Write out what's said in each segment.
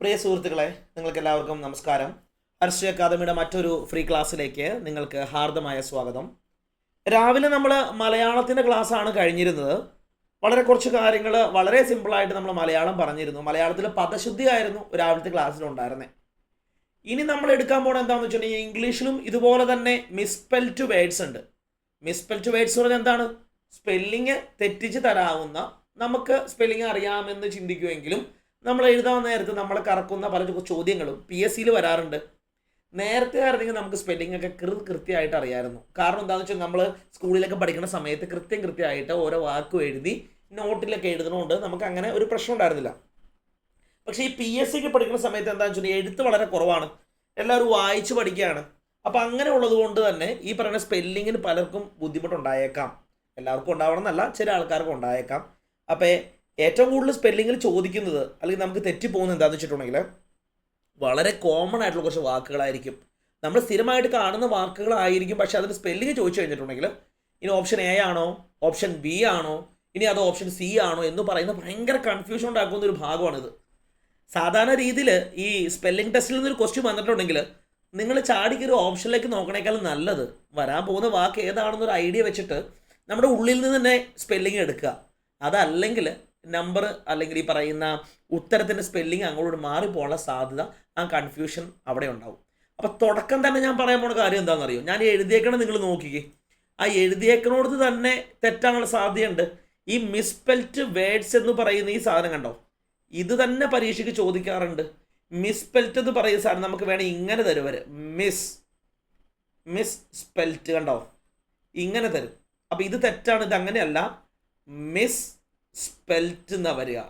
പ്രിയ സുഹൃത്തുക്കളെ നിങ്ങൾക്ക് എല്ലാവർക്കും നമസ്കാരം. ഹർഷി അക്കാദമിയുടെ മറ്റൊരു ഫ്രീ ക്ലാസ്സിലേക്ക് നിങ്ങൾക്ക് ഹാർദമായ സ്വാഗതം. രാവിലെ നമ്മൾ മലയാളത്തിന്റെ ക്ലാസ്സാണ് കഴിഞ്ഞിരുന്നത്. വളരെ കുറച്ച് കാര്യങ്ങൾ വളരെ സിമ്പിളായിട്ട് നമ്മൾ മലയാളം പറഞ്ഞിരുന്നു. മലയാളത്തിൽ പദശുദ്ധി ആയിരുന്നു രാവിലത്തെ ക്ലാസ്സിലുണ്ടായിരുന്നത് ഇനി നമ്മൾ എടുക്കാൻ പോണത് എന്താണെന്ന് വെച്ചിട്ടുണ്ടെങ്കിൽ ഇംഗ്ലീഷിലും ഇതുപോലെ തന്നെ മിസ്പെൽ ടു വേർഡ്സ് ഉണ്ട്. മിസ്പെൽ ടു വേർഡ്സ് പറഞ്ഞാൽ എന്താണ്? സ്പെല്ലിങ് തെറ്റിച്ച് തരാവുന്ന നമുക്ക് സ്പെല്ലിങ് അറിയാമെന്ന് ചിന്തിക്കുമെങ്കിലും നമ്മൾ എഴുതാൻ നേരത്ത് നമ്മൾ കറക്കുന്ന പല ചോദ്യങ്ങളും പി എസ് സിയിൽ വരാറുണ്ട്. നേരത്തെ ആയിരുന്നെങ്കിൽ നമുക്ക് സ്പെല്ലിംഗ് ഒക്കെ കൃ കൃത്യമായിട്ട് അറിയാമായിരുന്നു കാരണം എന്താണെന്ന് വെച്ചാൽ നമ്മൾ സ്കൂളിലൊക്കെ പഠിക്കുന്ന സമയത്ത് കൃത്യം കൃത്യമായിട്ട് ഓരോ വാക്കും എഴുതി നോട്ടിലൊക്കെ എഴുതുന്നതുകൊണ്ട് നമുക്ക് അങ്ങനെ ഒരു പ്രശ്നം ഉണ്ടായിരുന്നില്ല. പക്ഷേ ഈ പി എസ് സിക്ക് പഠിക്കുന്ന സമയത്ത് എന്താണെന്ന് വെച്ചാൽ എഴുത്ത് വളരെ കുറവാണ്. എല്ലാവരും വായിച്ച് പഠിക്കുകയാണ്. അപ്പോൾ അങ്ങനെ ഉള്ളത് കൊണ്ട് തന്നെ ഈ പറയുന്ന സ്പെല്ലിങ്ങിന് പലർക്കും ബുദ്ധിമുട്ടുണ്ടായേക്കാം. എല്ലാവർക്കും ഉണ്ടാവണം എന്നല്ല ചില ആൾക്കാർക്കും ഉണ്ടായേക്കാം. അപ്പോൾ ഏറ്റവും കൂടുതൽ സ്പെല്ലിങ്ങിൽ ചോദിക്കുന്നത് അല്ലെങ്കിൽ നമുക്ക് തെറ്റിപ്പോകുന്നത് എന്താണെന്ന് വെച്ചിട്ടുണ്ടെങ്കിൽ വളരെ കോമൺ ആയിട്ടുള്ള കുറച്ച് വാക്കുകളായിരിക്കും. നമ്മൾ സ്ഥിരമായിട്ട് കാണുന്ന വാക്കുകളായിരിക്കും പക്ഷെ അതിന് സ്പെല്ലിങ് ചോദിച്ചു കഴിഞ്ഞിട്ടുണ്ടെങ്കിൽ ഇനി ഓപ്ഷൻ എ ആണോ ഓപ്ഷൻ ബി ആണോ ഇനി അത് ഓപ്ഷൻ സി ആണോ എന്ന് പറയുന്ന ഭയങ്കര കൺഫ്യൂഷൻ ഉണ്ടാക്കുന്ന ഒരു ഭാഗമാണിത്. സാധാരണ രീതിയിൽ ഈ സ്പെല്ലിംഗ് ടെസ്റ്റിൽ നിന്നൊരു ക്വസ്റ്റ്യൻ വന്നിട്ടുണ്ടെങ്കിൽ നിങ്ങൾ ചാടിക്ക് ഒരു ഓപ്ഷനിലേക്ക് നോക്കണേക്കാളും നല്ലത്. വരാൻ പോകുന്ന വാക്ക് ഏതാണെന്നൊരു ഐഡിയ വെച്ചിട്ട് നമ്മുടെ ഉള്ളിൽ നിന്ന് തന്നെ സ്പെല്ലിംഗ് എടുക്കുക. അതല്ലെങ്കിൽ നമ്പർ അല്ലെങ്കിൽ ഈ പറയുന്ന ഉത്തരത്തിന്റെ സ്പെല്ലിംഗ് അങ്ങോട്ട് മാറിപ്പോകാനുള്ള സാധ്യത ആ കൺഫ്യൂഷൻ അവിടെ ഉണ്ടാവും. അപ്പോൾ തുടക്കം തന്നെ ഞാൻ പറയാൻ പോണ കാര്യം എന്താണെന്ന് അറിയോ ഞാൻ എഴുതിയേക്കണം നിങ്ങൾ നോക്കിക്കേ. ആ എഴുതിയേക്കണോടത്ത് തന്നെ തെറ്റാനുള്ള സാധ്യതയുണ്ട്. ഈ മിസ്പെൽറ്റ് വേഡ്സ് എന്ന് പറയുന്ന ഈ സാധനം കണ്ടോ? ഇത് തന്നെ പരീക്ഷയ്ക്ക് ചോദിക്കാറുണ്ട്. മിസ്പെൽറ്റ് എന്ന് പറയുന്ന സാധനം നമുക്ക് വേണേൽ ഇങ്ങനെ തരും വരെ മിസ് മിസ് സ്പെൽറ്റ് കണ്ടോ? ഇങ്ങനെ തരും. അപ്പോൾ ഇത് തെറ്റാണ് ഇത് അങ്ങനെയല്ല. മിസ് സ്പെൽറ്റ് എന്നാ വരിക.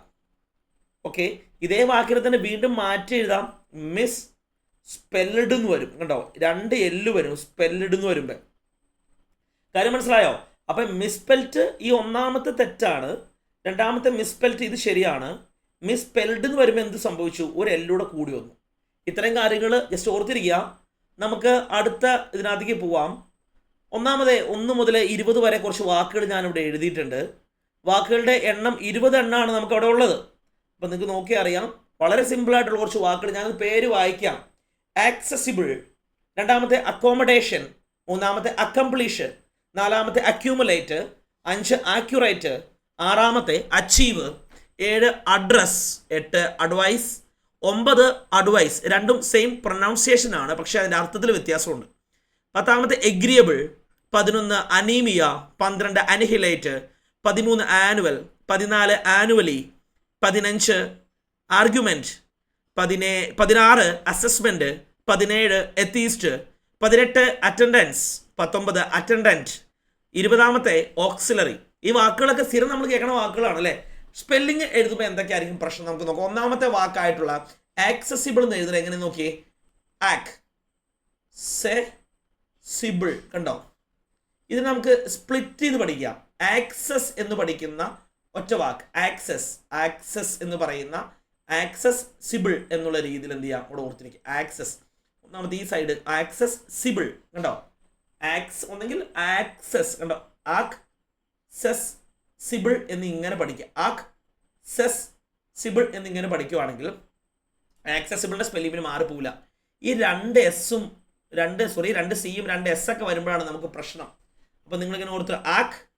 ഓക്കെ ഇതേ വാക്കിനെ തന്നെ വീണ്ടും മാറ്റി എഴുതാം. മിസ് സ്പെല്ലഡ് എന്ന് വരും. കണ്ടോ? രണ്ട് എല്ല് വരും. സ്പെല്ലഡ് എന്ന് വരുമ്പോൾ കാര്യം മനസ്സിലായോ? അപ്പം മിസ്പെൽറ്റ് ഈ ഒന്നാമത്തെ തെറ്റാണ്. രണ്ടാമത്തെ മിസ്പെൽറ്റ് ഇത് ശരിയാണ്. മിസ്പെൽഡ് എന്ന് വരുമ്പോൾ എന്ത് സംഭവിച്ചു? ഒരു എല്ലൂടെ കൂടി വന്നു. ഇത്രയും കാര്യങ്ങൾ ജസ്റ്റ് ഓർത്തിരിക്കുക. നമുക്ക് അടുത്ത ഇതിനകത്തേക്ക് പോവാം. ഒന്നാമതേ ഒന്ന് മുതൽ ഇരുപത് വരെ കുറച്ച് വാക്കുകൾ ഞാനിവിടെ എഴുതിയിട്ടുണ്ട്. വാക്കുകളുടെ എണ്ണം ഇരുപത് എണ്ണമാണ് നമുക്ക് അവിടെ ഉള്ളത്. അപ്പം നിങ്ങൾക്ക് നോക്കി അറിയാം. വളരെ സിമ്പിളായിട്ടുള്ള കുറച്ച് വാക്കുകൾ ഞാനത് പേര് വായിക്കാം. ആക്സസിബിൾ രണ്ടാമത്തെ അക്കോമഡേഷൻ മൂന്നാമത്തെ അക്കംപ്ലീഷൻ നാലാമത്തെ അക്യൂമുലേറ്റ് അഞ്ച് ആക്യുറേറ്റ് ആറാമത്തെ അച്ചീവ് ഏഴ് അഡ്രസ് എട്ട് അഡ്വൈസ് ഒമ്പത് അഡ്വൈസ് രണ്ടും സെയിം പ്രൊനൗൺസിയേഷൻ ആണ് പക്ഷേ അതിന്റെ അർത്ഥത്തിൽ വ്യത്യാസമുണ്ട്. പത്താമത്തെ എഗ്രിയബിൾ പതിനൊന്ന് അനീമിയ പന്ത്രണ്ട് അനിഹിലേറ്റ് പതിമൂന്ന് ആനുവൽ പതിനാല് ആനുവലി പതിനഞ്ച് ആർഗ്യുമെന്റ് പതിനേ പതിനാറ് അസസ്മെന്റ് പതിനേഴ് എത്തീസ്റ്റ് പതിനെട്ട് അറ്റൻഡൻസ് പത്തൊമ്പത് അറ്റൻഡന്റ് ഇരുപതാമത്തെ ഓക്സിലറി. ഈ വാക്കുകളൊക്കെ സ്ഥിരം നമ്മൾ കേൾക്കണ വാക്കുകളാണ് അല്ലേ? സ്പെല്ലിംഗ് എഴുതുമ്പോൾ എന്തൊക്കെയായിരിക്കും പ്രശ്നം നമുക്ക് നോക്കാം. ഒന്നാമത്തെ വാക്കായിട്ടുള്ള ആക്സസിബിൾ എന്ന് എഴുതുന്നത് എങ്ങനെ നോക്കിയേ? ആക് സെ സിബിൾ. കണ്ടോ? ഇത് നമുക്ക് സ്പ്ലിറ്റ് ചെയ്ത് പഠിക്കാം. ആക്സസ് എന്ന് പഠിക്കുന്ന ഒറ്റ വാക്ക്. ആക്സസ് ആക്സസ് എന്ന് പറയുന്ന ആക്സസ് സിബിൾ എന്നുള്ള രീതിയിൽ എന്ത് ചെയ്യാം? ഇവിടെ ഓർത്തിരിക്കുക ആക്സസ് ഒന്നാമത്തെ ഈ സൈഡ് ആക്സസ് സിബിൾ കണ്ടോ? ആക്സ് ഒന്നെങ്കിൽ ആക്സസ് കണ്ടോ? ആക് സെസ് സിബിൾ എന്ന് ഇങ്ങനെ പഠിക്കുക. ആക് സെസ് സിബിൾ എന്നിങ്ങനെ പഠിക്കുവാണെങ്കിൽ ആക്സസിബിളിന്റെ സ്പെല്ലിങ്ങിന് മാറിപ്പോവില്ല. ഈ രണ്ട് എസ്സും രണ്ട് സോറി രണ്ട് സിയും രണ്ട് എസ് ഒക്കെ വരുമ്പോഴാണ് നമുക്ക് പ്രശ്നം. അപ്പം നിങ്ങളിങ്ങനെ ഓർത്ത് ആക്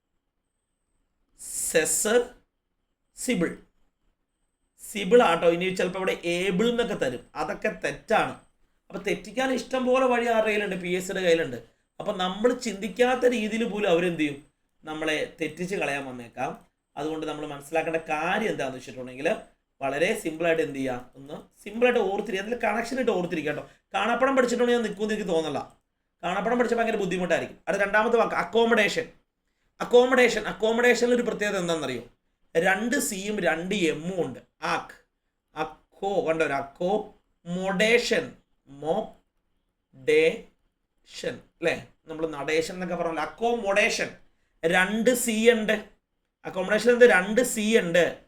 സെസർ സിബിൾ. സിബിൾ ആട്ടോ. ഇനി ചിലപ്പോൾ ഇവിടെ ഏബിൾ എന്നൊക്കെ തരും. അതൊക്കെ തെറ്റാണ്. അപ്പം തെറ്റിക്കാൻ ഇഷ്ടം പോലെ വഴി ആരുടെ കയ്യിലുണ്ട്? പി എസ് സിയുടെ കയ്യിലുണ്ട്. അപ്പം നമ്മൾ ചിന്തിക്കാത്ത രീതിയിൽ പോലും അവരെന്ത് ചെയ്യും നമ്മളെ തെറ്റിച്ച് കളയാൻ വന്നേക്കാം. അതുകൊണ്ട് നമ്മൾ മനസ്സിലാക്കേണ്ട കാര്യം എന്താണെന്ന് വെച്ചിട്ടുണ്ടെങ്കിൽ വളരെ സിമ്പിളായിട്ട് എന്ത് ചെയ്യുക ഒന്ന് സിമ്പിളായിട്ട് ഓർത്തിരിക്കുക. അതിൽ കണക്ഷൻ ഇട്ട് ഓർത്തിരിക്കുക കേട്ടോ. കാണാപ്പടം പഠിച്ചിട്ടുണ്ടെങ്കിൽ ഞാൻ നിൽക്കുമെന്ന് എനിക്ക് തോന്നല്ല കാണാപ്പടം പഠിച്ചാൽ ഭയങ്കര ബുദ്ധിമുട്ടായിരിക്കും. അത് രണ്ടാമത്തെ വാക്ക് അക്കോമഡേഷൻ അക്കോമഡേഷൻ അക്കോമഡേഷനിൽ ഒരു പ്രത്യേകത എന്താണെന്നറിയോ? രണ്ട് സിയും രണ്ട് എമ്മും ഉണ്ട്. ആക്ക് അക്കോ കണ്ടോ? അക്കോ മൊഡേഷൻ മോ ഡേഷൻ അല്ലേ? നമ്മൾ നടേഷൻ എന്നൊക്കെ പറഞ്ഞല്ലോ അക്കോമൊഡേഷൻ രണ്ട് സി ഉണ്ട്. അക്കോമഡേഷൻ എന്ത്? രണ്ട് സി ഉണ്ട്.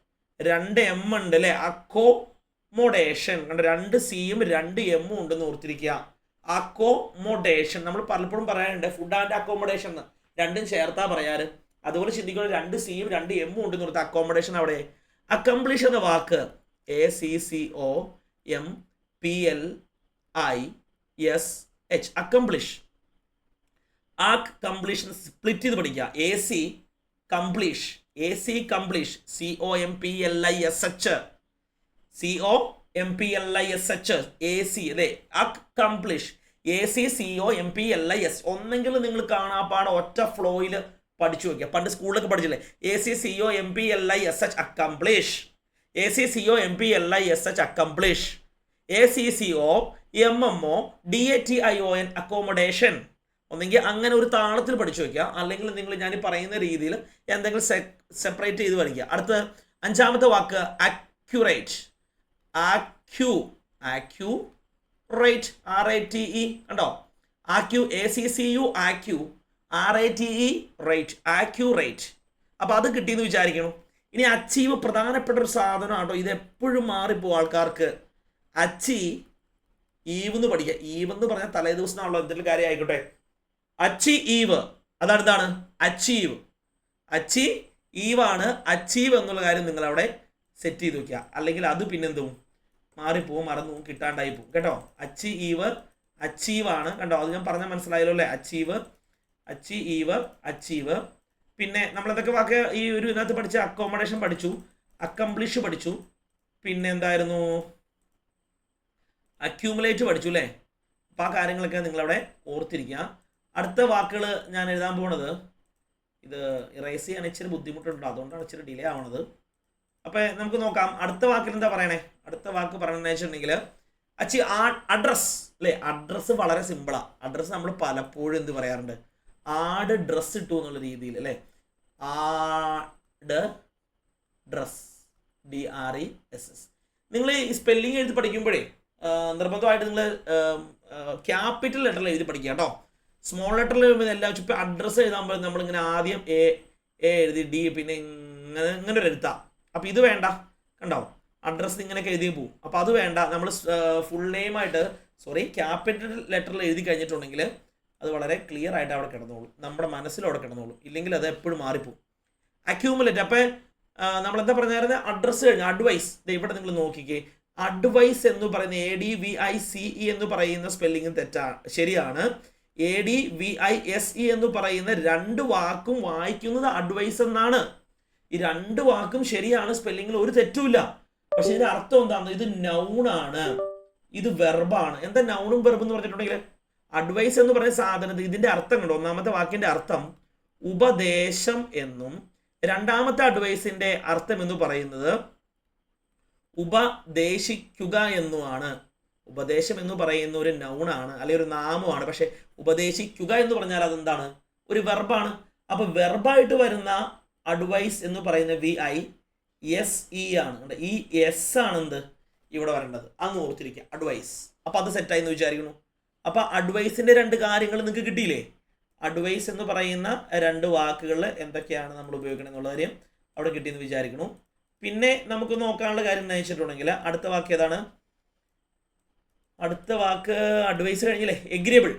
രണ്ട് എം ഉണ്ട് അല്ലേ? അക്കോമൊഡേഷൻ കണ്ട? രണ്ട് സിയും രണ്ട് എമ്മും ഉണ്ടെന്ന് ഓർത്തിരിക്കുക. അക്കോമൊഡേഷൻ നമ്മൾ പലപ്പോഴും പറയാനുണ്ട് ഫുഡ് ആൻഡ് അക്കോമഡേഷൻ എന്ന് രണ്ടും ചേർത്താ പറയാറ്. അതുപോലെ ചിന്തിക്കുന്ന രണ്ട് സിയും രണ്ട് എമ്മും ഉണ്ട് ഓർത്ത് അക്കോമഡേഷൻ അവിടെ. അക്കംപ്ലിഷ് എന്ന വാക്ക് A C C O M P L I S H accomplish ആ കംപ്ലീഷൻ സ്പ്ലിറ്റ് ചെയ്ത് പഠിക്കുക. A C complish A C complish C O M P L I S H C O M P L I S H A C അതെ accomplish A C C O M P L I S ഒന്നെങ്കിൽ നിങ്ങൾ കാണാപ്പാടെ ഒറ്റ ഫ്ലോയിൽ പഠിച്ചു നോക്കിയാൽ പണ്ട് സ്കൂളിലൊക്കെ പഠിച്ചില്ലേ? A C C O M P L I S H accomplish A C C O M P L I S H accomplish A C C O M M O D A T I O N accommodation ഒന്നെങ്കിൽ അങ്ങനെ ഒരു താളത്തിൽ പഠിച്ചു വയ്ക്കുക അല്ലെങ്കിൽ നിങ്ങൾ ഞാൻ പറയുന്ന രീതിയിൽ എന്തെങ്കിലും സെപ്പറേറ്റ് ചെയ്ത് പഠിക്കുക. അടുത്ത അഞ്ചാമത്തെ വാക്ക് accurate accu accu rate R A T E കണ്ടോ? Accu A C C U accu R A T E rate accu rate. അപ്പോൾ അത് കിട്ടിയെന്ന് വിചാരിക്കണം. ഇനി അച്ചീവ് പ്രധാനപ്പെട്ട ഒരു സാധനം കേട്ടോ ഇത് എപ്പോഴും മാറിപ്പോ ആൾക്കാർക്ക്. അച്ചി എന്ന് പഠിക്കുക ഈവ് എന്ന് പറഞ്ഞാൽ തലേ ദിവസം ആണല്ലോ എന്തെങ്കിലും കാര്യം ആയിക്കോട്ടെ. അച്ചി ഈവ് അതാണ് എന്താണ്? അച്ചീവ് അച്ചി ഈവാണ് അച്ചീവ് എന്നുള്ള കാര്യം നിങ്ങൾ അവിടെ സെറ്റ് ചെയ്ത് വെക്കുക. അല്ലെങ്കിൽ അത് പിന്നെന്തും? മാറിപ്പോവും മറന്നു കിട്ടാണ്ടായി പോവും. കേട്ടോ? അച്ചീവർ ഈവ് അച്ചീവ് ആണ്. കണ്ടോ? അത് ഞാൻ പറഞ്ഞാൽ മനസ്സിലായല്ലോ അല്ലേ? അച്ചീവ് അച്ചീവർ അച്ചീവ് പിന്നെ നമ്മൾ എന്തൊക്കെ വാക്ക് ഈ ഒരു ഇതിനകത്ത് പഠിച്ച അക്കോമഡേഷൻ പഠിച്ചു? അക്കംപ്ലിഷ് പഠിച്ചു. പിന്നെ എന്തായിരുന്നു? അക്യൂമുലേറ്റ് പഠിച്ചു അല്ലേ? അപ്പം ആ കാര്യങ്ങളൊക്കെ നിങ്ങളവിടെ ഓർത്തിരിക്കുക. അടുത്ത വാക്കുകൾ ഞാൻ എഴുതാൻ പോണത് ഇത് ഇറേസ് ചെയ്യാൻ ഇച്ചിരി ബുദ്ധിമുട്ടുണ്ട്. അതുകൊണ്ടാണ് ഇച്ചിരി ഡിലേ ആവണത്. അപ്പോൾ നമുക്ക് നോക്കാം. അടുത്ത വാക്കിൽ എന്താ പറയണേ? അടുത്ത വാക്ക് പറയണമെന്ന് വെച്ചിട്ടുണ്ടെങ്കിൽ അച്ചി ആ അഡ്രസ് അല്ലേ? അഡ്രസ്സ് വളരെ സിമ്പിളാണ് അഡ്രസ്സ് നമ്മൾ പലപ്പോഴും എന്ത് പറയാറുണ്ട്? ആട് ഡ്രസ് ഇട്ടു എന്നുള്ള രീതിയിൽ അല്ലേ? Address D R E S S നിങ്ങൾ ഈ സ്പെല്ലിംഗ് എഴുതി പഠിക്കുമ്പോഴേ നിർബന്ധമായിട്ട് നിങ്ങൾ ക്യാപിറ്റൽ ലെറ്ററിൽ എഴുതി പഠിക്കുക കേട്ടോ. സ്മോൾ ലെറ്ററിൽ എല്ലാം ഇപ്പം അഡ്രസ്സ് എഴുതാൻ നമ്മളിങ്ങനെ ആദ്യം എ എ എഴുതി ഡി പിന്നെ ഇങ്ങനെ ഇങ്ങനെ ഒരു എഴുത്താം. അപ്പോൾ ഇത് വേണ്ട. കണ്ടോ? അഡ്രസ്സ് ഇങ്ങനെ എഴുതി പോകും അപ്പോൾ അത് വേണ്ട. നമ്മൾ ഫുൾ നെയിമായിട്ട് സോറി ക്യാപിറ്റൽ ലെറ്ററിൽ എഴുതി കഴിഞ്ഞിട്ടുണ്ടെങ്കിൽ അത് വളരെ ക്ലിയർ ആയിട്ട് അവിടെ കിടന്നോളും. നമ്മുടെ മനസ്സിൽ അവിടെ കിടന്നോളും. ഇല്ലെങ്കിൽ അത് എപ്പോഴും മാറിപ്പോവും. അക്യൂമുലേറ്റ് അപ്പോൾ നമ്മൾ എന്താ പറഞ്ഞായിരുന്നു? അഡ്രസ്സ് കഴിഞ്ഞ. അഡ്വൈസ് ഇവിടെ നിങ്ങൾ നോക്കിക്കേ. അഡ്വൈസ് എന്ന് പറയുന്ന A D V I C E എന്ന് പറയുന്ന സ്പെല്ലിംഗ് തെറ്റാ ശരിയാണ്. A D V I S E എന്ന് പറയുന്ന രണ്ട് വാക്കും വായിക്കുന്നത് അഡ്വൈസ് എന്നാണ്. ഈ രണ്ട് വാക്കും ശരിയാണ് സ്പെല്ലിങ്ങിൽ ഒരു തെറ്റുമില്ല. പക്ഷെ ഇതിന്റെ അർത്ഥം എന്താണ്? ഇത് നൗണാണ് ഇത് വെർബാണ് എന്താ നൗണും വെർബ് എന്ന് പറഞ്ഞിട്ടുണ്ടെങ്കിൽ അഡ്വൈസ് എന്ന് പറയുന്ന സാധനത്തിൽ ഇതിന്റെ അർത്ഥം കണ്ടോ? ഒന്നാമത്തെ വാക്കിന്റെ അർത്ഥം ഉപദേശം എന്നും രണ്ടാമത്തെ അഡ്വൈസിന്റെ അർത്ഥം എന്ന് പറയുന്നത് ഉപദേശിക്കുക എന്നുമാണ്. ഉപദേശം എന്ന് പറയുന്ന ഒരു നൗണാണ് അല്ലെങ്കിൽ ഒരു നാമമാണ് പക്ഷെ ഉപദേശിക്കുക എന്ന് പറഞ്ഞാൽ അതെന്താണ്? ഒരു വെർബാണ് അപ്പൊ വെർബായിട്ട് വരുന്ന അഡ്വൈസ് എന്ന് പറയുന്ന വി ഐ എസ് ഇ ആണ്? ഈ എസ് ആണ് എന്ത് ഇവിടെ വരേണ്ടത്. അങ്ങ് ഓർത്തിരിക്കുക. അഡ്വൈസ് അപ്പൊ അത് സെറ്റായി എന്ന് വിചാരിക്കുന്നു. അപ്പൊ അഡ്വൈസിന്റെ രണ്ട് കാര്യങ്ങൾ നിങ്ങൾക്ക് കിട്ടിയില്ലേ? അഡ്വൈസ് എന്ന് പറയുന്ന രണ്ട് വാക്കുകൾ എന്തൊക്കെയാണ് നമ്മൾ ഉപയോഗിക്കണം എന്നുള്ള കാര്യം അവിടെ കിട്ടിയെന്ന് വിചാരിക്കുന്നു. പിന്നെ നമുക്ക് നോക്കാനുള്ള കാര്യം എന്താ വെച്ചിട്ടുണ്ടെങ്കിൽ അടുത്ത വാക്ക് ഏതാണ്? അടുത്ത വാക്ക് അഡ്വൈസ് കഴിഞ്ഞില്ലേ? എഗ്രിയബിൾ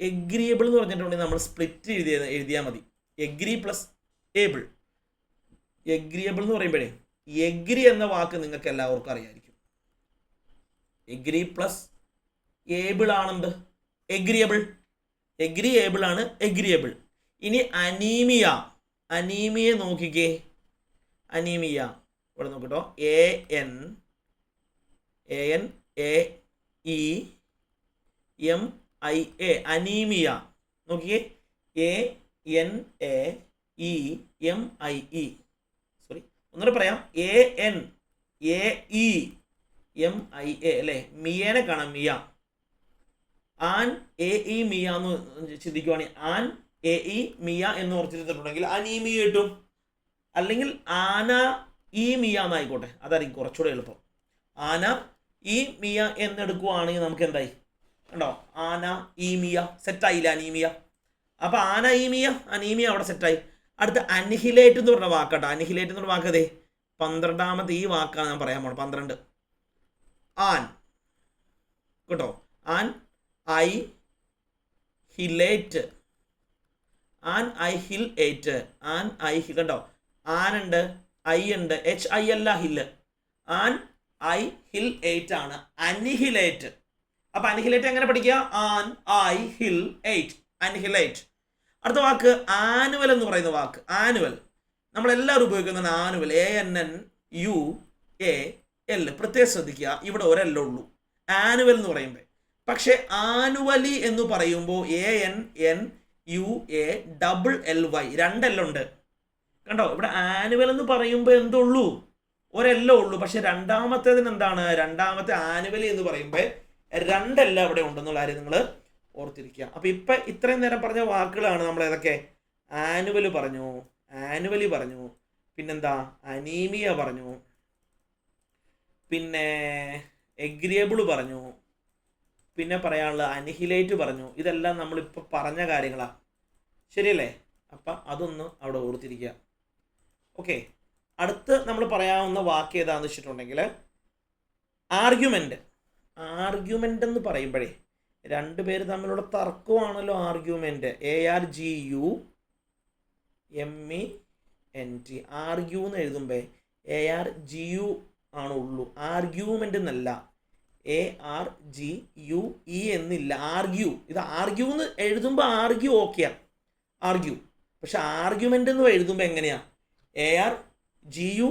എഗ്രിയബിൾ എന്ന് പറഞ്ഞിട്ടുണ്ടെങ്കിൽ നമ്മൾ സ്പ്ലിറ്റ് എഴുതിയ എഴുതിയാൽ മതി. എഗ്രി പ്ലസ് ഏബിൾ എഗ്രിയബിൾ എന്ന് പറയുമ്പോഴേ എഗ്രി എന്ന വാക്ക് നിങ്ങൾക്ക് എല്ലാവർക്കും അറിയായിരിക്കും. എഗ്രി പ്ലസ് ഏബിൾ ആണെന്ത്? എഗ്രിയബിൾ എഗ്രിയേബിൾ ആണ് എഗ്രിയബിൾ ഇനി അനീമിയ അനീമിയെ നോക്കിക്കേ. അനീമിയ ഇവിടെ നോക്കിട്ടോ. A N A N A E M I A anaemia നോക്കിയേ A N A E M I E ഒന്നുകൂടെ പറയാം. A N A E M I A അല്ലേ? മിയേനെ കാണാം mia. An A E mia എന്ന് ചിന്തിക്കുവാണെങ്കിൽ ആൻ എ ഇ മിയ എന്ന് ഓർത്തിരുന്നിട്ടുണ്ടെങ്കിൽ അനീമിയ കിട്ടും. അല്ലെങ്കിൽ ആന ഈ മിയ എന്നായിക്കോട്ടെ. അതായിരിക്കും കുറച്ചുകൂടെ എളുപ്പം. ആന ഈ മിയ എന്നെടുക്കുവാണെങ്കിൽ നമുക്ക് എന്തായി? കണ്ടോ? ആന ഈ മിയ സെറ്റായില്ല അനീമിയ അപ്പൊ ആന ഈ മിയ അനീമിയ അവിടെ സെറ്റായി അടുത്ത അൻഹിലേറ്റ് എന്ന് പറഞ്ഞ വാക്കാട്ടോ. അൻഹിലേറ്റ് എന്ന് പറഞ്ഞ വാക്കതേ പന്ത്രണ്ടാമത്തെ ഈ വാക്കാണ് ഞാൻ പറയാൻ പോണത്. പന്ത്രണ്ട്. ആൻ. കേട്ടോ? An I hilate. An I hill ate. An I hill. കണ്ടോ? ആൻ ഉണ്ട് ഐ ഉണ്ട്. എച്ച് ഐ അല്ല hill an I hill eight ആണ്. അനിഹിലേറ്റ്. അപ്പൊ അനിഹിലേറ്റ് എങ്ങനെ പഠിക്കുക? An I hill eight annihilate. അടുത്ത വാക്ക് ആനുവൽ എന്ന് പറയുന്ന വാക്ക്. ആനുവൽ. നമ്മളെല്ലാവരും ഉപയോഗിക്കുന്നതാണ് annual. A N N U A L പ്രത്യേകം ശ്രദ്ധിക്കുക. ഇവിടെ ഒരല്ലേ ഉള്ളൂ. ആനുവൽ എന്ന് പറയുമ്പോൾ പക്ഷേ ആനുവലി എന്ന് പറയുമ്പോൾ A N N U A double L Y രണ്ടെല്ലുണ്ട് കണ്ടോ? ഇവിടെ ആനുവൽ എന്ന് പറയുമ്പോൾ എന്തുള്ളൂ ഒരെല്ലോ ഉള്ളൂ. പക്ഷെ രണ്ടാമത്തേതിന് എന്താണ് രണ്ടാമത്തെ ആനുവലി എന്ന് പറയുമ്പോൾ രണ്ടല്ല അവിടെ ഉണ്ടെന്നുള്ള കാര്യം നിങ്ങൾ ഓർത്തിരിക്കുക. അപ്പോൾ ഇപ്പൊ ഇത്രയും നേരം പറഞ്ഞ വാക്കുകളാണ് നമ്മൾ ഏതൊക്കെ? ആനുവൽ പറഞ്ഞു ആനുവലി പറഞ്ഞു പിന്നെന്താ? അനീമിയ പറഞ്ഞു പിന്നെ എഗ്രിയബിൾ പറഞ്ഞു പിന്നെ പറയാനുള്ള അനിഹിലേറ്റ് പറഞ്ഞു. ഇതെല്ലാം നമ്മളിപ്പോൾ പറഞ്ഞ കാര്യങ്ങളാണ് ശരിയല്ലേ? അപ്പം അതൊന്ന് അവിടെ ഓർത്തിരിക്കുക. ഓക്കെ. അടുത്ത് നമ്മൾ പറയാവുന്ന വാക്ക് ഏതാന്ന് വെച്ചിട്ടുണ്ടെങ്കിൽ ആർഗ്യുമെന്റ് ആർഗ്യുമെന്റ് എന്ന് പറയുമ്പോഴേ രണ്ട് പേര് തമ്മിലുള്ള തർക്കമാണല്ലോ argument A R G U M E N T argue എന്ന് എഴുതുമ്പോൾ എ ആർ ജി യു ആണ് ഉള്ളൂ. ആർഗ്യൂമെന്റ് എന്നല്ല. A R G U E എന്നില്ല. ആർഗ്യു ഇത് ആർഗ്യൂ എന്ന് എഴുതുമ്പോൾ ആർഗ്യൂ ഓക്കെയാണ് ആർഗ്യൂ പക്ഷെ ആർഗ്യുമെന്റ് എന്ന് എഴുതുമ്പോൾ എങ്ങനെയാ? A R G U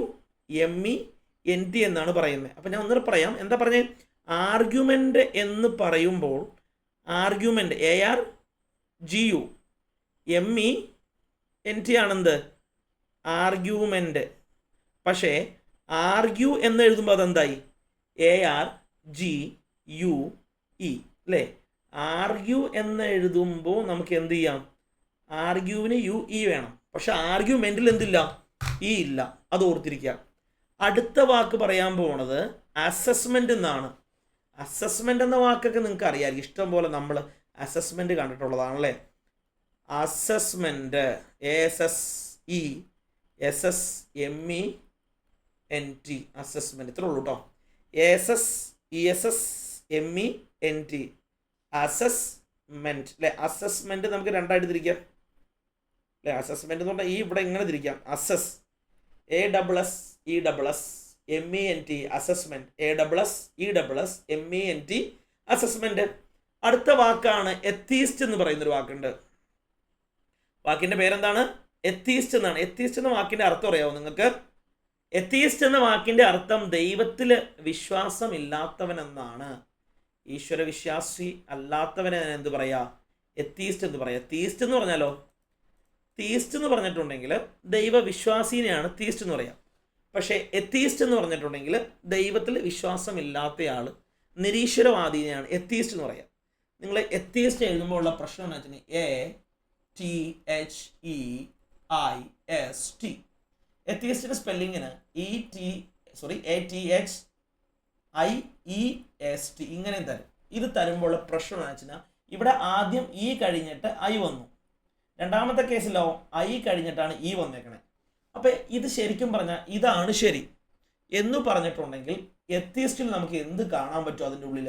M E N T എന്നാണ് പറയുന്നത് അപ്പം ഞാൻ ഒന്നുകൂടെ പറയാം. എന്താ പറഞ്ഞത് ആർഗ്യുമെന്റ് എന്ന് പറയുമ്പോൾ argument A R G U M E N T ആണെന്ത്? Argument പക്ഷേ ആർഗ്യു എന്ന് എഴുതുമ്പോൾ അതെന്തായി? A R G U E അല്ലേ ആർഗ്യു എന്ന് എഴുതുമ്പോൾ നമുക്ക് എന്ത് ചെയ്യാം? ആർഗ്യുവിന് യു ഇ വേണം. പക്ഷെ ആർഗ്യുമെന്റിൽ എന്തില്ല? ഇ ഇല്ല. അത് ഓർത്തിരിക്കുക. അടുത്ത വാക്ക് പറയാൻ പോണത് അസസ്മെന്റ് എന്നാണ്. അസസ്മെന്റ് എന്ന വാക്കൊക്കെ നിങ്ങൾക്ക് അറിയാമായിരിക്കും. ഇഷ്ടം പോലെ നമ്മൾ assessment കണ്ടിട്ടുള്ളതാണല്ലേ? Assessment A S S E S S M E N T assessment ഇത്രേ ഉള്ളൂ കേട്ടോ S S E S S M E N T assessment അല്ലെ അസസ്മെന്റ് നമുക്ക് രണ്ടായിട്ട് തിരിക്കാം. അല്ലെ അസസ്മെന്റ് എന്ന് പറഞ്ഞാൽ ഈ ഇവിടെ ഇങ്ങനെ തിരിക്കാം. Assess A double S E double S M E N T assessment A double S E double S M E N T assessment അടുത്ത വാക്കാണ് എത്തീസ്റ്റ് എന്ന് പറയുന്നൊരു വാക്കുണ്ട്. വാക്കിന്റെ പേരെന്താണ്? എത്തീസ്റ്റ് എന്നാണ്. എത്തീസ്റ്റ് എന്ന വാക്കിന്റെ അർത്ഥം അറിയാമോ നിങ്ങൾക്ക്? എത്തീസ്റ്റ് എന്ന വാക്കിന്റെ അർത്ഥം ദൈവത്തിൽ വിശ്വാസമില്ലാത്തവൻ എന്നാണ് ഈശ്വര വിശ്വാസി അല്ലാത്തവനെ എന്ത് പറയാ? എത്തീസ്റ്റ് എന്ന് പറയാ. തീസ്റ്റ് എന്ന് പറഞ്ഞാലോ? തീസ്റ്റ് എന്ന് പറഞ്ഞിട്ടുണ്ടെങ്കിൽ ദൈവവിശ്വാസീനെയാണ് തീസ്റ്റ് എന്ന് പറയാം. പക്ഷേ എത്തീസ്റ്റ് എന്ന് പറഞ്ഞിട്ടുണ്ടെങ്കിൽ ദൈവത്തിൽ വിശ്വാസമില്ലാത്തയാൾ നിരീശ്വരവാദീനെയാണ്. എത്തീസ്റ്റ് എന്ന് പറയാം. നിങ്ങൾ എത്തീസ്റ്റ് എഴുതുമ്പോൾ ഉള്ള പ്രശ്നം എന്ന് വെച്ചിട്ടുണ്ടെങ്കിൽ A T H E I S T എത്തീസ്റ്റിന്റെ സ്പെല്ലിങ്ങിന് E T sorry A T H I E S T ഇങ്ങനെയും തരും. ഇത് തരുമ്പോൾ പ്രശ്നം എന്ന് വെച്ചാൽ ഇവിടെ ആദ്യം ഇ കഴിഞ്ഞിട്ട് ഐ വന്നു. രണ്ടാമത്തെ കേസിലോ ഐ കഴിഞ്ഞിട്ടാണ് ഇ വന്നേക്കണേ. അപ്പം ഇത് ശരിക്കും പറഞ്ഞാൽ ഇതാണ് ശരി എന്ന് പറഞ്ഞിട്ടുണ്ടെങ്കിൽ എത്തിയസ്റ്റിൽ നമുക്ക് എന്ത് കാണാൻ പറ്റും അതിന്റെ ഉള്ളിൽ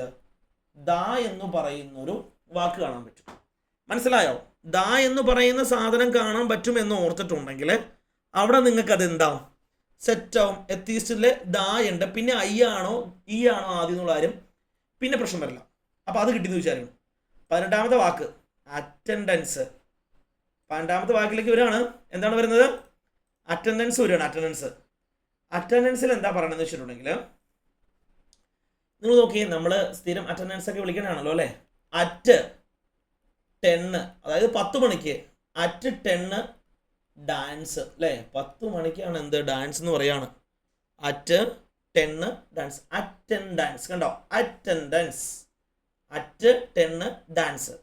ദ എന്ന് പറയുന്നൊരു വാക്ക് കാണാൻ പറ്റും. മനസ്സിലായോ? ദ എന്ന് പറയുന്ന സാധനം കാണാൻ പറ്റും എന്ന് ഓർത്തിട്ടുണ്ടെങ്കിൽ അവിടെ നിങ്ങൾക്ക് അത് എന്താവും സെറ്റാവും എത്തിയസ്റ്റിലെ ദാ ഉണ്ട്. പിന്നെ ഐ ആണോ ഇ ആണോ ആദ്യം എന്നുള്ള കാര്യം പിന്നെ പ്രശ്നം വരില്ല. അപ്പോൾ അത് കിട്ടിയെന്ന് വിചാരിക്കണം പതിനെട്ടാമത്തെ വാക്ക് അറ്റൻഡൻസ് പതിനെട്ടാമത്തെ വാക്കിലേക്ക് വരികയാണ്. എന്താണ് വരുന്നത്? അറ്റൻഡൻസ് വരികയാണ് അറ്റൻഡൻസ് അറ്റൻഡൻസിൽ എന്താ പറയണമെന്ന് വെച്ചിട്ടുണ്ടെങ്കിൽ നിങ്ങൾ നോക്കിയേ നമ്മൾ സ്ഥിരം അറ്റൻഡൻസ് ഒക്കെ വിളിക്കണതാണല്ലോ അല്ലേ? അറ്റ് ടെണ്ണ് അതായത് പത്ത് മണിക്ക്. അറ്റ് ടെണ്ണ് ഡാൻസ് അല്ലേ? പത്ത് മണിക്കാണ് എന്ത് ഡാൻസ് എന്ന് പറയാണ്. അറ്റ് ടെണ്ണ് ഡാൻസ് അറ്റൻഡൻസ് കണ്ടോ? അറ്റൻഡൻസ് അറ്റ് ടെണ്ണ് ഡാൻസ്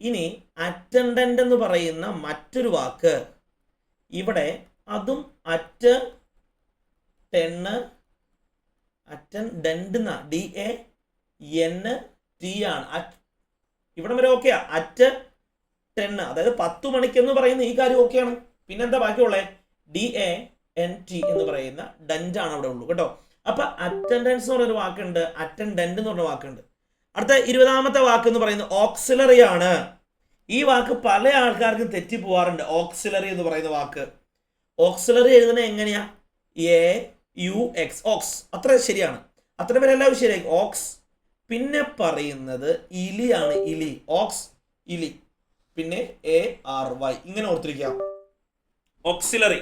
ഇനി അറ്റൻഡന്റ് എന്ന് പറയുന്ന മറ്റൊരു വാക്ക് ഇവിടെ അതും അറ്റ് ടെണ്ണ് അറ്റൻ എന്നാ ഡി എ എൻ ടി ആണ്. ഇവിടം വരെ ഓക്കെയാ അറ്റ് ടെണ്ണ് അതായത് പത്ത് മണിക്ക് എന്ന് പറയുന്ന ഈ കാര്യം ഓക്കെയാണ് പിന്നെന്താ ബാക്കിയുള്ളത് ഡി എ എൻ ടി എന്ന് പറയുന്ന ഡെന്റ് ആണ് അവിടെ ഉള്ളൂ കേട്ടോ. അപ്പൊ അറ്റൻഡൻസ് എന്ന് പറയുന്ന വാക്കുണ്ട്. അറ്റൻഡന്റ് എന്ന് പറഞ്ഞ വാക്കുണ്ട്. അടുത്ത ഇരുപതാമത്തെ വാക്ക് എന്ന് പറയുന്നത് ഓക്സിലറി ആണ്. ഈ വാക്ക് പല ആൾക്കാർക്കും തെറ്റിപ്പോവാറുണ്ട്. ഓക്സിലറി എന്ന് പറയുന്ന വാക്ക്. ഓക്സിലറി എഴുതുന്നത് എങ്ങനെയാ? എ യു എക്സ് ഓക്സ് അത്ര ശരിയാണ്. അത്ര പേരെല്ലാം ശരിയായി. ഓക്സ് പിന്നെ പറയുന്നത് ഇലി ആണ്. ഇലി. ഓക്സ് ഇലി. പിന്നെ എ ആർ വൈ ഇങ്ങനെ ഓർത്തിരിക്കാം ഓക്സിലറി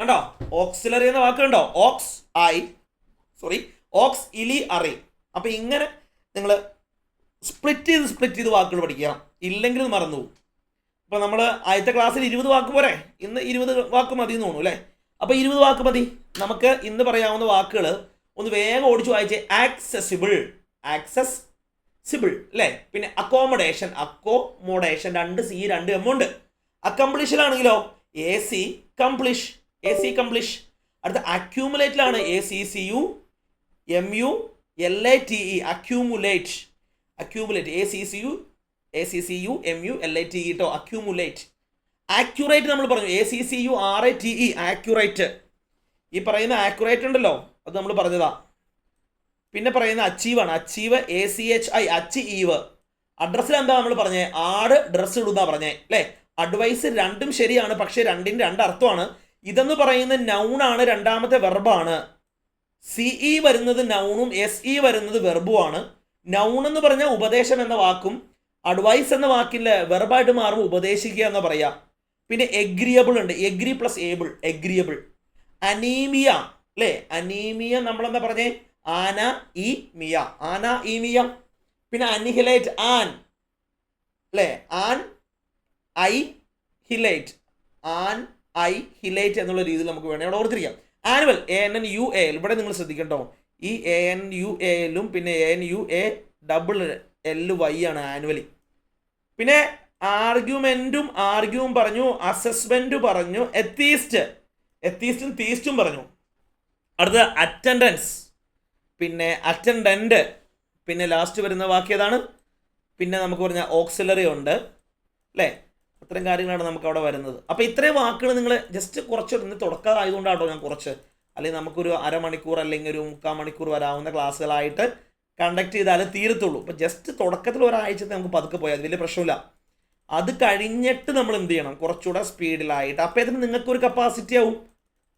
കണ്ടോ? ഓക്സിലറി എന്ന വാക്ക് കണ്ടോ? ഓക്സ് ഐ സോറി ഓക്സ് ഇലി അറി അപ്പൊ ഇങ്ങനെ നിങ്ങൾ സ്പ്ലിറ്റ് ചെയ്ത് സ്പ്ലിറ്റ് ചെയ്ത് വാക്കുകൾ പഠിക്കുക. ഇല്ലെങ്കിൽ മറന്നു പോകും. ഇപ്പൊ നമ്മൾ ആദ്യത്തെ ക്ലാസ്സിൽ ഇരുപത് വാക്ക് പോരെ? ഇന്ന് ഇരുപത് വാക്ക് മതി എന്ന് തോന്നുന്നു അല്ലേ? അപ്പോൾ ഇരുപത് വാക്ക് മതി. നമുക്ക് ഇന്ന് പറയാവുന്ന വാക്കുകൾ ഒന്ന് വേഗം ഓടിച്ചു വായിച്ച് ആക്സസിബിൾ ആക്സസ് സിബിൾ അല്ലേ? പിന്നെ അക്കോമഡേഷൻ അക്കോമോഡേഷൻ രണ്ട് സി രണ്ട് എം ഉണ്ട്. അക്കംപ്ലിഷിലാണെങ്കിലോ A C complish A C complish അടുത്ത അക്യൂമുലേറ്റിലാണ് A C C U M U L A T E accumulate accumulate A C C U A C C U M U L I T E ട്ടോ accumulate accurate നമ്മൾ പറഞ്ഞു. A C C U R A T E accurate ഈ പറയുന്ന accurate ഉണ്ടല്ലോ. അത് നമ്മൾ പറഞ്ഞതാ. പിന്നെ പറയുന്ന അച്ചീവ് ആണ്. Achieve A C H I achieve അഡ്രസ്സിൽ എന്താ നമ്മൾ പറഞ്ഞേ? ആട് ഡ്രസ്സ് ഇടുന്ന പറഞ്ഞേ. അല്ലേ അഡ്വൈസ് രണ്ടും ശരിയാണ്. പക്ഷേ രണ്ടിന്റെ രണ്ട് അർത്ഥമാണ് ഇതെന്ന് പറയുന്ന നൗണാണ് രണ്ടാമത്തെ വെർബാണ് സി ഇ വരുന്നത് നൗണും എസ് ഇ വരുന്നത് വെർബുമാണ് നൗൺ എന്ന് പറഞ്ഞാൽ ഉപദേശം എന്ന വാക്കും അഡ്വൈസ് എന്ന വാക്കിന്റെ വെർബായിട്ട് മാറുമ്പോൾ ഉപദേശിക്കുക എന്ന് പറയാം. പിന്നെ എഗ്രിയബിൾ ഉണ്ട്. Agree plus able agreeable anaemia അല്ലേ അനീമിയ നമ്മളെന്താ പറഞ്ഞേ? Ana E mia ana E mia പിന്നെ അനിഹിലേറ്റ് ആൻ അല്ലേ an I hilate an I hilate എന്നുള്ള രീതിയിൽ നമുക്ക് വേണം അവിടെ ഓർത്തിരിക്കാം. Annual A N N U A L ഇവിടെ നിങ്ങൾ ശ്രദ്ധിക്കണ്ടോ ഈ എ എൻ യു എ എല്ലും പിന്നെ A N U A double L Y ആണ് ആനുവലി പിന്നെ ആർഗ്യുമെന്റും ആർഗ്യവും പറഞ്ഞു അസസ്മെന്റ് പറഞ്ഞു എത്തീസ്റ്റ് എത്തീസ്റ്റും തീസ്റ്റും പറഞ്ഞു. അടുത്ത അറ്റൻഡൻസ് പിന്നെ അറ്റൻഡന്റ് പിന്നെ ലാസ്റ്റ് വരുന്ന വാക്ക് ഏതാണ്? പിന്നെ നമുക്ക് പറഞ്ഞ ഓക്സിലറി ഉണ്ട്. അല്ലേ? അത്രയും കാര്യങ്ങളാണ് നമുക്ക് അവിടെ വരുന്നത്. അപ്പോൾ ഇത്രയും വാക്കുകൾ നിങ്ങൾ ജസ്റ്റ് കുറച്ച് ഇന്ന് തുടക്കമായതുകൊണ്ടാട്ടോ ഞാൻ കുറച്ച്. അല്ലെങ്കിൽ നമുക്കൊരു അരമണിക്കൂർ അല്ലെങ്കിൽ ഒരു മുക്കാൽ മണിക്കൂർ വരാവുന്ന ക്ലാസ്സുകളായിട്ട് കണ്ടക്ട് ചെയ്താലേ തീരത്തുള്ളൂ. അപ്പോൾ ജസ്റ്റ് തുടക്കത്തിൽ ഒരാഴ്ചത്തെ നമുക്ക് പതുക്കെ പോയാൽ വലിയ പ്രശ്നമില്ല. അത് കഴിഞ്ഞിട്ട് നമ്മൾ എന്ത് ചെയ്യണം? കുറച്ചുകൂടെ സ്പീഡിലായിട്ട് അപ്പോൾ ഇതിന് നിങ്ങൾക്കൊരു കപ്പാസിറ്റി ആവും.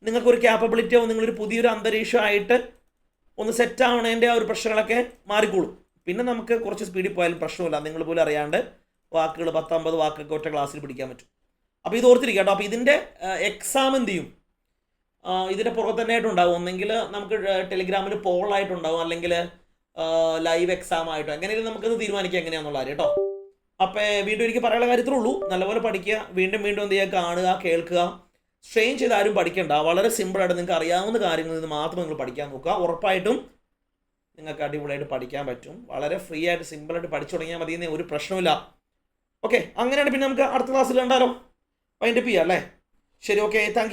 നിങ്ങൾക്കൊരു ക്യാപ്പബിലിറ്റി ആവും. നിങ്ങളൊരു പുതിയൊരു അന്തരീക്ഷമായിട്ട് ഒന്ന് സെറ്റ് ആവണതിന്റെ ആ ഒരു പ്രശ്നങ്ങളൊക്കെ മാറിക്കോളും. പിന്നെ നമുക്ക് കുറച്ച് സ്പീഡിൽ പോയാലും പ്രശ്നമില്ല. നിങ്ങൾ പോലും അറിയാണ്ട് വാക്കുകൾ പത്തമ്പത് വാക്കൊക്കെ ഒറ്റ ക്ലാസ്സിൽ പിടിക്കാൻ പറ്റും. അപ്പോൾ ഇത് ഓർത്തിരിക്കുക കേട്ടോ. അപ്പോൾ ഇതിന്റെ എക്സാം എന്ത് ചെയ്യും? ഇതിന്റെ പുറത്ത് തന്നെ ആയിട്ടുണ്ടാവും ഒന്നെങ്കിൽ നമുക്ക് ടെലിഗ്രാമിൽ പോളായിട്ടുണ്ടാവും അല്ലെങ്കിൽ ലൈവ് എക്സാം ആയിട്ടോ എങ്ങനെയും നമുക്കത് തീരുമാനിക്കാം എങ്ങനെയാണെന്നുള്ള കാര്യം കേട്ടോ അപ്പോൾ വീണ്ടും എനിക്ക് പറയാനുള്ള കാര്യത്തിലേ ഉള്ളൂ. നല്ലപോലെ പഠിക്കുക. വീണ്ടും വീണ്ടും എന്ത് ചെയ്യുക? കാണുക കേൾക്കുക. സ്ട്രെയിൻ ചെയ്ത് ആരും പഠിക്കണ്ട. വളരെ സിമ്പിളായിട്ട് നിങ്ങൾക്ക് അറിയാവുന്ന കാര്യങ്ങളിൽ നിന്ന് മാത്രം നിങ്ങൾ പഠിക്കാൻ നോക്കുക. ഉറപ്പായിട്ടും നിങ്ങൾക്ക് അടിപൊളിയായിട്ട് പഠിക്കാൻ പറ്റും. വളരെ ഫ്രീ ആയിട്ട് സിമ്പിളായിട്ട് പഠിച്ചു തുടങ്ങിയാൽ മതി എന്നേ ഒരു പ്രശ്നമില്ല ഓക്കെ അങ്ങനെയാണ് പിന്നെ നമുക്ക് അടുത്ത ക്ലാസ്സിൽ കണ്ടാലോ? വൈൻഡപ്പ് ചെയ്യാം അല്ലേ? ശരി ഓക്കെ താങ്ക്